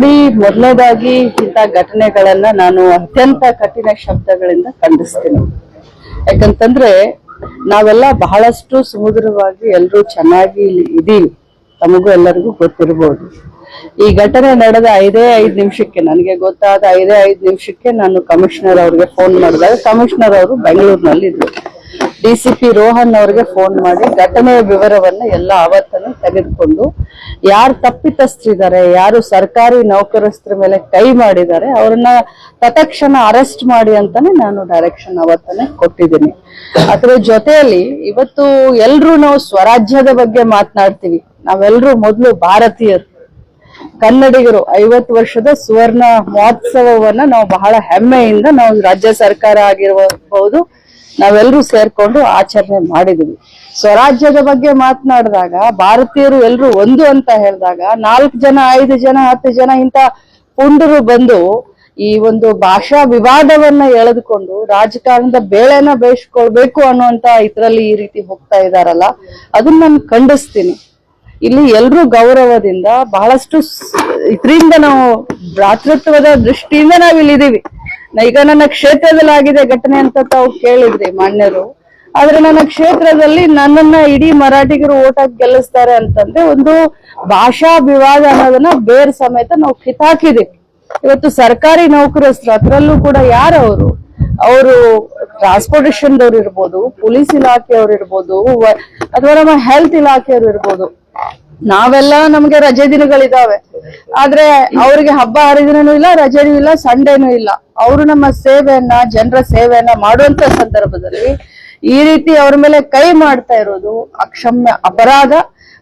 ನೋಡಿ, ಮೊದಲನೇದಾಗಿ ಇಂಥ ಘಟನೆಗಳನ್ನ ನಾನು ಅತ್ಯಂತ ಕಠಿಣ ಶಬ್ದಗಳಿಂದ ಖಂಡಿಸ್ತೀನಿ. ಯಾಕಂತಂದ್ರೆ, ನಾವೆಲ್ಲ ಬಹಳಷ್ಟು ಸುಮಧುರವಾಗಿ ಎಲ್ಲರೂ ಚೆನ್ನಾಗಿ ಇದೀವಿ. ತಮಗೂ ಎಲ್ಲರಿಗೂ ಗೊತ್ತಿರ್ಬೋದು. ಈ ಘಟನೆ ನಡೆದ ಐದೇ ಐದು ನಿಮಿಷಕ್ಕೆ, ನನಗೆ ಗೊತ್ತಾದ ಐದೇ ಐದು ನಿಮಿಷಕ್ಕೆ ನಾನು ಕಮಿಷನರ್ ಅವ್ರಿಗೆ ಫೋನ್ ಮಾಡಿದಾಗ ಕಮಿಷನರ್ ಅವರು ಬೆಂಗಳೂರಿನಲ್ಲಿ ಇದ್ರು ಡಿ ಸಿ ಪಿ ರೋಹನ್ ಅವ್ರಿಗೆ ಫೋನ್ ಮಾಡಿ ಘಟನೆಯ ವಿವರವನ್ನ ಎಲ್ಲ ಅವತ್ತನ್ನು ತೆಗೆದುಕೊಂಡು ಯಾರು ತಪ್ಪಿತಸ್ಥರಿದ್ದಾರೆ, ಯಾರು ಸರ್ಕಾರಿ ನೌಕರಸ್ಥರ ಮೇಲೆ ಕೈ ಮಾಡಿದ್ದಾರೆ, ಅವ್ರನ್ನ ತತ್ಕ್ಷಣ ಅರೆಸ್ಟ್ ಮಾಡಿ ಅಂತಾನೆ ನಾನು ಡೈರೆಕ್ಷನ್ ಅವತ್ತಾನೆ ಕೊಟ್ಟಿದ್ದೀನಿ. ಅದರ ಜೊತೆಯಲ್ಲಿ ಇವತ್ತು ಎಲ್ರು ನಾವು ಸ್ವರಾಜ್ಯದ ಬಗ್ಗೆ ಮಾತನಾಡ್ತೀವಿ. ನಾವೆಲ್ಲರೂ ಮೊದಲು ಭಾರತೀಯರು. ಕನ್ನಡಿಗರು ಐವತ್ತು ವರ್ಷದ ಸುವರ್ಣ ಮಹೋತ್ಸವವನ್ನ ನಾವು ಬಹಳ ಹೆಮ್ಮೆಯಿಂದ ನಾವು ರಾಜ್ಯ ಸರ್ಕಾರ ಆಗಿರಬಹುದು ನಾವೆಲ್ಲರೂ ಸೇರ್ಕೊಂಡು ಆಚರಣೆ ಮಾಡಿದೀವಿ. ಸ್ವರಾಜ್ಯದ ಬಗ್ಗೆ ಮಾತನಾಡಿದಾಗ, ಭಾರತೀಯರು ಎಲ್ಲರೂ ಒಂದು ಅಂತ ಹೇಳಿದಾಗ, ನಾಲ್ಕು ಜನ, ಐದು ಜನ, ಹತ್ತು ಜನ ಇಂತ ಪುಂಡರು ಬಂದು ಈ ಒಂದು ಭಾಷಾ ವಿವಾದವನ್ನ ಎಳೆದುಕೊಂಡು, ರಾಜಕಾರಣದ ಬೇಳೆನ ಬೇಯಿಸ್ಕೊಳ್ಬೇಕು ಅನ್ನುವಂತ ಇದ್ರಲ್ಲಿ ಈ ರೀತಿ ಹೋಗ್ತಾ ಇದಾರಲ್ಲ, ಅದನ್ನ ನಾನು ಖಂಡಿಸ್ತೀನಿ. ಇಲ್ಲಿ ಎಲ್ರೂ ಗೌರವದಿಂದ ಬಹಳಷ್ಟು ಇದರಿಂದ ನಾವು ಭ್ರಾತೃತ್ವದ ದೃಷ್ಟಿಯಿಂದ ನಾವ್ ಇಲ್ಲಿದ್ದೀವಿ ನ- ಈಗ ನನ್ನ ಕ್ಷೇತ್ರದಲ್ಲಿ ಆಗಿದೆ ಘಟನೆ ಅಂತ ತಾವು ಕೇಳಿದ್ರಿ ಮಾನ್ಯರು. ಆದ್ರೆ ನನ್ನ ಕ್ಷೇತ್ರದಲ್ಲಿ ನನ್ನನ್ನ ಇಡೀ ಮರಾಠಿಗರು ಓಟ್ ಹಾಕಿ ಗೆಲ್ಲಿಸ್ತಾರೆ ಅಂತಂದ್ರೆ ಒಂದು ಭಾಷಾ ವಿವಾದ ಅನ್ನೋದನ್ನ ಬೇರ್ ಸಮೇತ ನಾವು ಕಿತ್ತಾಕಿದೆ ಇವತ್ತು ಸರ್ಕಾರಿ ನೌಕರಸ್ಥರು ಅದರಲ್ಲೂ ಕೂಡ ಯಾರು ಅವರು ಅವರು ಟ್ರಾನ್ಸ್ಪೋರ್ಟೇಷನ್ ದವ್ರು ಇರ್ಬೋದು, ಪೊಲೀಸ್ ಇಲಾಖೆಯವ್ರು ಇರ್ಬೋದು, ಅಥವಾ ನಮ್ಮ ಹೆಲ್ತ್ ಇಲಾಖೆಯವ್ರು ಇರ್ಬೋದು. ನಾವೆಲ್ಲ ನಮ್ಗೆ ರಜೆ ದಿನಗಳಿದಾವೆ. ಆದ್ರೆ ಅವ್ರಿಗೆ ಹಬ್ಬ ಹರಿದಿನೂ ಇಲ್ಲ ರಜೆನೂ ಇಲ್ಲ ಸಂಡೇನೂ ಇಲ್ಲ. ಅವರು ನಮ್ಮ ಸೇವೆಯನ್ನ ಜನರ ಸೇವೆಯನ್ನ ಮಾಡುವಂತ ಸಂದರ್ಭದಲ್ಲಿ ಈ ರೀತಿ ಅವ್ರ ಮೇಲೆ ಕೈ ಮಾಡ್ತಾ ಇರೋದು ಅಕ್ಷಮ್ಯ ಅಪರಾಧ.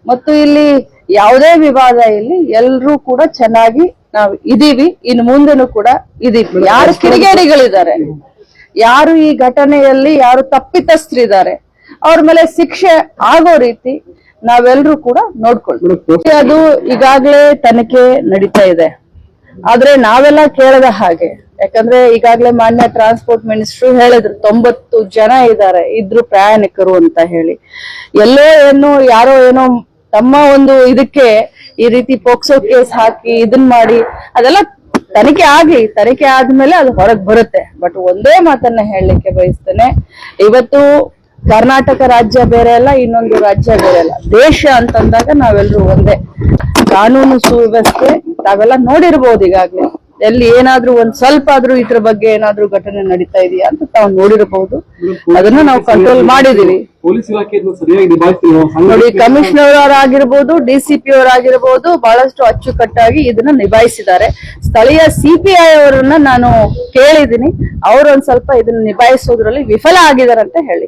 ಮತ್ತು ಇಲ್ಲಿ ಯಾವುದೇ ವಿವಾದ ಇಲ್ಲಿ ಎಲ್ರೂ ಕೂಡ ಚೆನ್ನಾಗಿ ನಾವು ಇದೀವಿ. ಇನ್ ಮುಂದೆನೂ ಕೂಡ ಇದೀವಿ. ಯಾರು ಕಿಡಿಗೇಡಿಗಳಿದ್ದಾರೆ ಯಾರು ಈ ಘಟನೆಯಲ್ಲಿ ಯಾರು ತಪ್ಪಿತಸ್ಥರಿದ್ದಾರೆ ಅವ್ರ ಮೇಲೆ ಶಿಕ್ಷೆ ಆಗೋ ರೀತಿ ನಾವೆಲ್ಲರೂ ಕೂಡ ನೋಡ್ಕೊಳ್ತೀವಿ ಅದು ಈಗಾಗ್ಲೇ ತನಿಖೆ ನಡೀತಾ ಇದೆ. ಆದ್ರೆ ನಾವೆಲ್ಲ ಕೇಳದ ಹಾಗೆ, ಯಾಕಂದ್ರೆ ಈಗಾಗ್ಲೇ ಮಾನ್ಯ ಟ್ರಾನ್ಸ್ಪೋರ್ಟ್ ಮಿನಿಸ್ಟ್ರು ಹೇಳಿದ್ರು, ತೊಂಬತ್ತು ಜನ ಇದ್ದಾರೆ, ಇದ್ರು ಪ್ರಯಾಣಿಕರು ಅಂತ ಹೇಳಿ. ಎಲ್ಲೋ ಏನೋ, ಯಾರೋ ಏನೋ ತಮ್ಮ ಒಂದು ಇದಕ್ಕೆ ಈ ರೀತಿ ಪೋಕ್ಸೋ ಕೇಸ್ ಹಾಕಿ ಇದನ್ ಮಾಡಿ, ಅದೆಲ್ಲ ತನಿಖೆ ಆಗ್ಲಿ ತನಿಖೆ ಆದ್ಮೇಲೆ ಅದು ಹೊರಗ್ ಬರುತ್ತೆ. ಬಟ್ ಒಂದೇ ಮಾತನ್ನ ಹೇಳಲಿಕ್ಕೆ ಬಯಸ್ತೇನೆ. ಇವತ್ತು ಕರ್ನಾಟಕ ರಾಜ್ಯ ಬೇರೆ ಅಲ್ಲ, ಇನ್ನೊಂದು ರಾಜ್ಯ ಬೇರೆ ಅಲ್ಲ. ದೇಶ ಅಂತಂದಾಗ ನಾವೆಲ್ಲರೂ ಒಂದೇ. ಕಾನೂನು ಸುವ್ಯವಸ್ಥೆ ತಾವೆಲ್ಲ ನೋಡಿರ್ಬೋದು ಈಗಾಗಲೇ. ಎಲ್ಲಿ ಏನಾದ್ರೂ ಒಂದ್ ಸ್ವಲ್ಪ ಆದ್ರೂ ಇದ್ರ ಬಗ್ಗೆ ಏನಾದ್ರೂ ಘಟನೆ ನಡೀತಾ ಇದೆಯಾ ಅಂತ ತಾವು ನೋಡಿರಬಹುದು ಅದನ್ನ ನಾವು ಕಂಟ್ರೋಲ್ ಮಾಡಿದೀವಿ ಪೊಲೀಸ್ ಇಲಾಖೆಯನ್ನು ಸರಿಯಾಗಿ ನಿಭಾಯಿಸ್ತಿಲ್ಲ ನೋಡಿ ಕಮಿಷನರ್ ಆಗಿರ್ಬೋದು ಡಿಸಿಪಿ ಅವರಾಗಿರ್ಬೋದು ಬಹಳಷ್ಟು ಅಚ್ಚುಕಟ್ಟಾಗಿ ಇದನ್ನ ನಿಭಾಯಿಸಿದ್ದಾರೆ. ಸ್ಥಳೀಯ ಸಿಪಿಐ ಅವರನ್ನ ನಾನು ಕೇಳಿದೀನಿ ಅವರು ಒಂದ್ ಸ್ವಲ್ಪ ಇದನ್ನ ನಿಭಾಯಿಸೋದ್ರಲ್ಲಿ ವಿಫಲ ಆಗಿದ್ದಾರೆ ಅಂತ ಹೇಳಿ.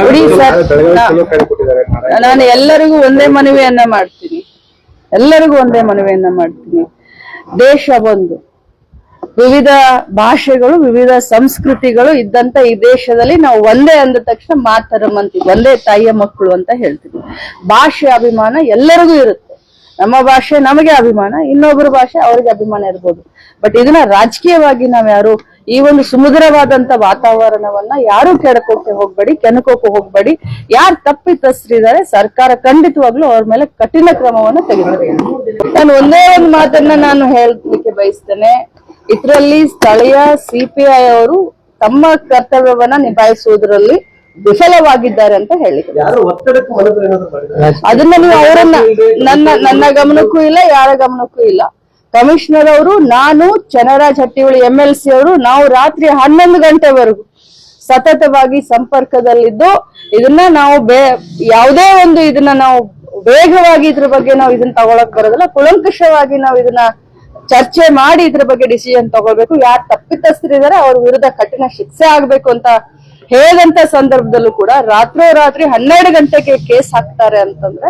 ನೋಡಿ ಸರ್ ನಾನು ಎಲ್ಲರಿಗೂ ಒಂದೇ ಮನವಿಯನ್ನ ಮಾಡ್ತೀನಿ. ಎಲ್ಲರಿಗೂ ಒಂದೇ ಮನವಿಯನ್ನ ಮಾಡ್ತೀನಿ. ದೇಶ ಒಂದು ವಿವಿಧ ಭಾಷೆಗಳು, ವಿವಿಧ ಸಂಸ್ಕೃತಿಗಳು ಇದ್ದಂತ ಈ ದೇಶದಲ್ಲಿ ನಾವು ಒಂದೇ ಅಂದ ತಕ್ಷಣ ಮಾತರಂ ಅಂತೀವಿ ಒಂದೇ ತಾಯಿಯ ಮಕ್ಕಳು ಅಂತ ಹೇಳ್ತೀವಿ. ಭಾಷೆ ಅಭಿಮಾನ ಎಲ್ಲರಿಗೂ ಇರುತ್ತೆ. ನಮ್ಮ ಭಾಷೆ ನಮಗೆ ಅಭಿಮಾನ, ಇನ್ನೊಬ್ಬರ ಭಾಷೆ ಅವ್ರಿಗೆ ಅಭಿಮಾನ ಇರ್ಬೋದು. ಬಟ್ ಇದನ್ನ ರಾಜಕೀಯವಾಗಿ ನಾವ್ ಯಾರು ಈ ಒಂದು ಸುಮಧುರವಾದಂತ ವಾತಾವರಣವನ್ನ ಯಾರು ಕೆಡಕೋಕೆ ಹೋಗ್ಬೇಡಿ, ಕೆಣಕೋಕೆ ಹೋಗ್ಬೇಡಿ, ಯಾರು ತಪ್ಪಿತಸ್ಥರಿದ್ದಾರೆ ಸರ್ಕಾರ ಖಂಡಿತವಾಗ್ಲೂ ಅವ್ರ ಮೇಲೆ ಕಠಿಣ ಕ್ರಮವನ್ನು ತೆಗೆದುಕೊಳ್ಳಿ ನಾನು ಒಂದೇ ಒಂದು ಮಾತನ್ನ ನಾನು ಹೇಳಲಿಕ್ಕೆ ಬಯಸ್ತೇನೆ. ಇದರಲ್ಲಿ ಸ್ಥಳೀಯ ಸಿಪಿಐ ಅವರು ತಮ್ಮ ಕರ್ತವ್ಯವನ್ನ ನಿಭಾಯಿಸುವುದರಲ್ಲಿ ವಿಫಲವಾಗಿದ್ದಾರೆ ಅಂತ ಹೇಳಿದ್ರು ಅದನ್ನ ನೀವು ಅವರನ್ನ ನನ್ನ ನನ್ನ ಗಮನಕ್ಕೂ ಇಲ್ಲ ಯಾರ ಗಮನಕ್ಕೂ ಇಲ್ಲ. ಕಮಿಷನರ್ ಅವರು ನಾನು Channaraj Hattiholi M L C ಅವರು ನಾವು ರಾತ್ರಿ ಹನ್ನೊಂದು ಗಂಟೆವರೆಗೂ ಸತತವಾಗಿ ಸಂಪರ್ಕದಲ್ಲಿದ್ದು ಇದನ್ನ ನಾವು ಬೇ ಯಾವುದೇ ಒಂದು ಇದನ್ನ ನಾವು ವೇಗವಾಗಿ ಇದ್ರ ಬಗ್ಗೆ ನಾವು ಇದನ್ನ ತಗೊಳಕ್ ಬರೋದಿಲ್ಲ. ಕುಲಂಕುಷವಾಗಿ ನಾವು ಇದನ್ನ ಚರ್ಚೆ ಮಾಡಿ ಇದ್ರ ಬಗ್ಗೆ ಡಿಸಿಷನ್ ತಗೋಬೇಕು ಯಾರು ತಪ್ಪಿತಸ್ಥರಿದ್ದಾರೆ ಅವ್ರ ವಿರುದ್ಧ ಕಠಿಣ ಶಿಕ್ಷೆ ಆಗ್ಬೇಕು ಅಂತ ಹೇಳಂತ ಸಂದರ್ಭದಲ್ಲೂ ಕೂಡ ರಾತ್ರೋರಾತ್ರಿ ಹನ್ನೆರಡು ಗಂಟೆಗೆ ಕೇಸ್ ಹಾಕ್ತಾರೆ ಅಂತಂದ್ರೆ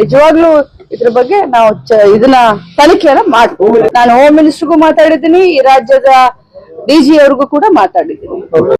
ನಿಜವಾಗ್ಲೂ ಇದ್ರ ಬಗ್ಗೆ ನಾವು ಇದನ್ನ ತನಿಖೆಯನ್ನ ಮಾಡ್ತೀವಿ ನಾನು ಹೋಮ್ ಮಿನಿಸ್ಟರ್ಗೂ ಮಾತಾಡಿದ್ದೀನಿ, ಈ ರಾಜ್ಯದ ಡಿಜಿ ಅವ್ರಿಗೂ ಕೂಡ ಮಾತಾಡಿದ್ದೀನಿ.